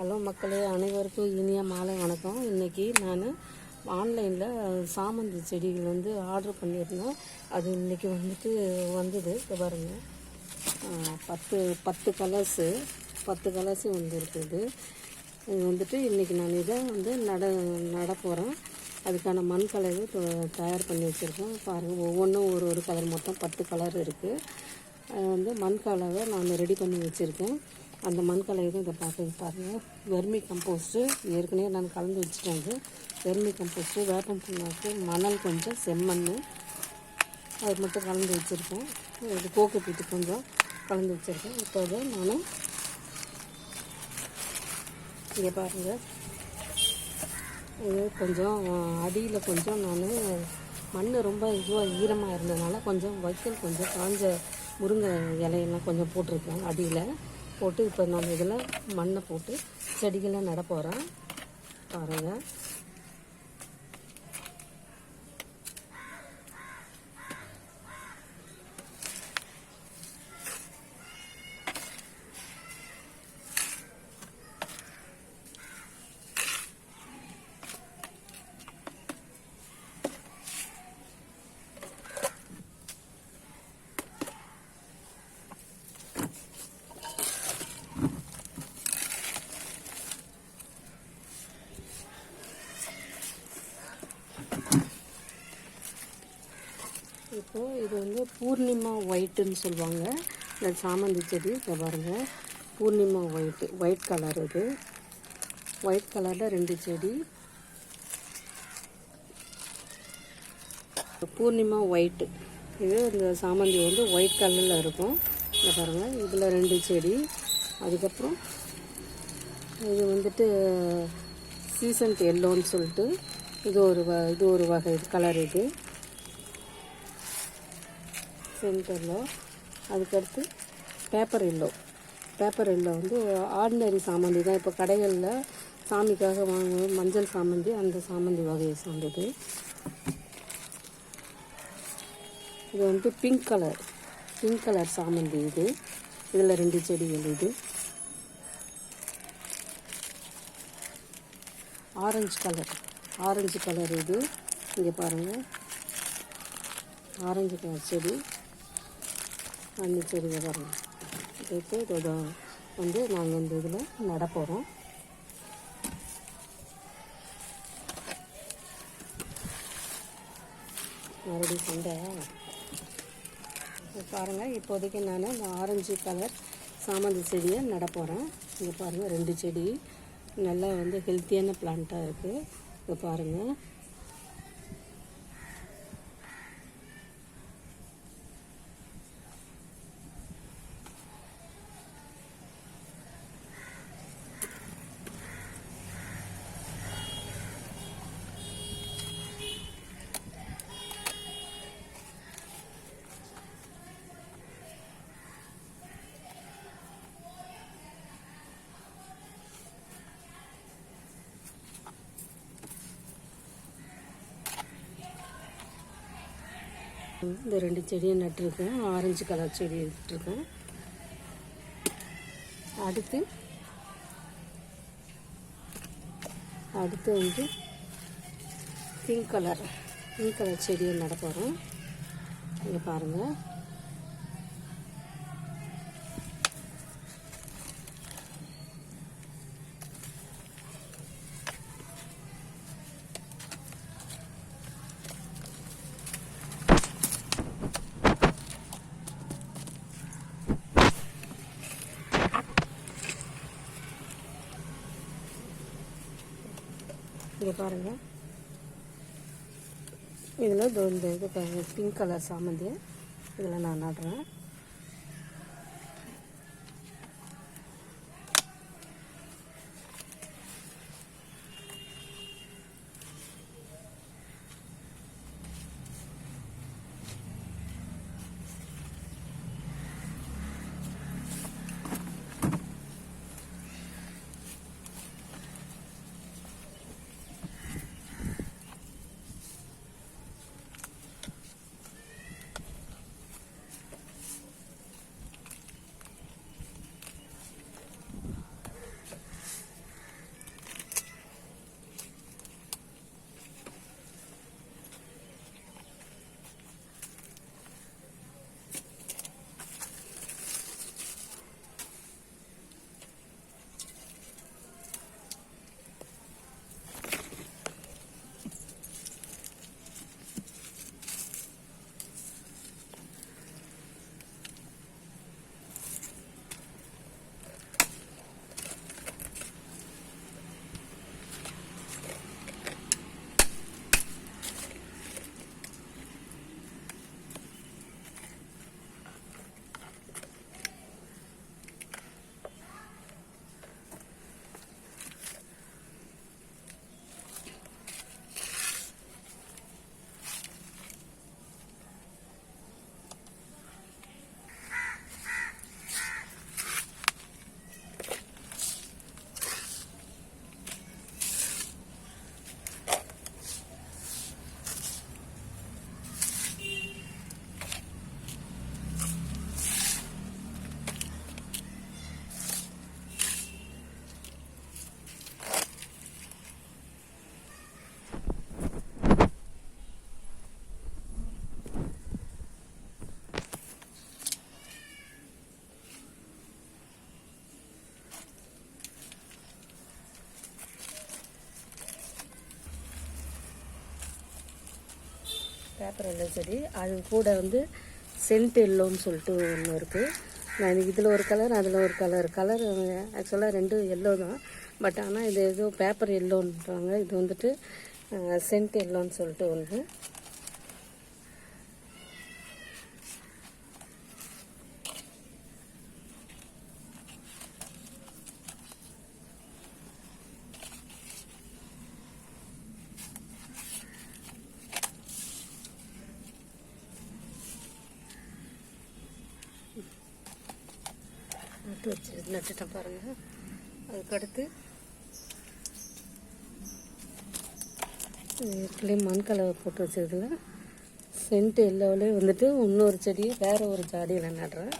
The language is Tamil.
ஹலோ மக்களே அனைவருக்கும் இனிய மாலை வணக்கம். இன்றைக்கி நான் ஆன்லைனில் சாமந்தி செடிகள் வந்து ஆர்டர் பண்ணியிருந்தேன். அது இன்றைக்கி வந்துட்டு வந்தது. இங்க பத்து பத்து கலர்ஸு பத்து கலர்ஸு வந்து இருக்குது இது வந்துட்டு இன்றைக்கி நான் இதை வந்து நட நட போகிறேன் அதுக்கான மண் கலவை தயார் பண்ணி வச்சுருக்கேன். பாருங்கள் ஒவ்வொன்றும் ஒரு ஒரு கலர் மொத்தம் பத்து கலர் இருக்குது வந்து மண் கலவை நான் ரெடி பண்ணி வச்சுருக்கேன். அந்த மண் கலவை தான் இதை பார்த்து பாருங்கள் வெர்மி கம்போஸ்ட்டு ஏற்கனவே நான் கலந்து வச்சுட்டேன் வெர்மி கம்போஸ்ட்டு வேப்பம் புண்ணாக்கு மணல் கொஞ்சம் செம்மண் அது மட்டும் கலந்து வச்சுருக்கேன். இது கோக்கு பீட்டு கொஞ்சம் கலந்து வச்சுருக்கேன். இப்போ அதை நான் இங்கே பாருங்கள் இது கொஞ்சம் அடியில் கொஞ்சம் நான் மண் ரொம்ப இதுவாக ஈரமாக இருந்ததுனால கொஞ்சம் வைக்கல் கொஞ்சம் காஞ்ச முருங்கை இலையெல்லாம் கொஞ்சம் போட்டிருக்கேன் அடியில். போட்டு இப்போ நம்ம இதில் மண்ணை போட்டு செடிகளை நட போகிறேன் பாருங்கள் இப்போது இது வந்து பூர்ணிமா ஒயிட்டுன்னு சொல்லுவாங்க. இந்த சாமந்தி செடி இப்போ பாருங்கள் பூர்ணிமா ஒயிட்டு ஒயிட் கலர் இது. ஒயிட் கலரில் ரெண்டு செடி. பூர்ணிமா ஒயிட்டு இது இந்த சாமந்தி வந்து ஒயிட் கலரில் இருக்கும். இதை பாருங்கள் இதில் ரெண்டு செடி. அதுக்கப்புறம் இது வந்துட்டு சீசன் எல்லோன்னு சொல்லிட்டு இது ஒரு வ இது ஒரு வகை கலர் இது. சென்டரில். அதுக்கடுத்து பேப்பர் எல்லோ பேப்பர் எல்லோ வந்து ஆர்டினரி சாமந்தி தான். இப்போ கடைகளில் சாமிக்காக வாங்குவோம் மஞ்சள் சாமந்தி அந்த சாமந்தி வகையை சார்ந்தது. இது வந்து பிங்க் கலர் பிங்க் கலர் சாமந்தி இது. இதில் ரெண்டு செடிகள் இது. ஆரஞ்சு கலர் ஆரஞ்சு கலர் இது. இங்கே பாருங்கள் ஆரஞ்சு கலர் செடி. அந்த செடியை பாருங்கள் இதுக்கு இதோட வந்து நாங்கள் இந்த இதில் நட போகிறோம் மறுபடியும் சண்டை. பாருங்கள் இப்போதைக்கு நான் இந்த ஆரஞ்சு கலர் சாமந்தி செடியை நட போகிறேன் இங்கே பாருங்கள் ரெண்டு செடி. நல்லா வந்து ஹெல்த்தியான பிளான்ட்டாக இருக்குது இப்போ பாருங்கள் இந்த ரெண்டு செடியை நட்டுருக்கேன். ஆரஞ்சு கலர் செடி எடுத்துருக்கேன் அடுத்து அடுத்து வந்து பிங்க் கலர் பிங்க் கலர் செடியை நட போகிறேன் இங்கே பாருங்கள் இங்கே பாருங்கள் இதில் இந்த இது பிங்க் கலர் சாமந்தியை இதில் நான் நடுறேன். பேப்பர் செடி அது கூட வந்து சென்ட் எல்லோன்னு சொல்லிட்டு ஒன்று இருக்குது நான் இதில் ஒரு கலர் அதில் ஒரு கலர் கலர் ஆக்சுவலாக ரெண்டும் எல்லோ தான். பட் ஆனால் இது ஏதோ பேப்பர் எல்லோன்றாங்க இது வந்துட்டு சென்ட் எல்லோன்னு சொல்லிட்டு ஒன்று வச்சு நட்டுட்டேன் பாருங்கள் அதுக்கடுத்து ஏற்கனவே மண் கலவை போட்டு வச்சதுல சென்ட் எல்லோவிலே வந்துட்டு இன்னொரு செடியை வேறு ஒரு ஜாடியில் நடுறேன்.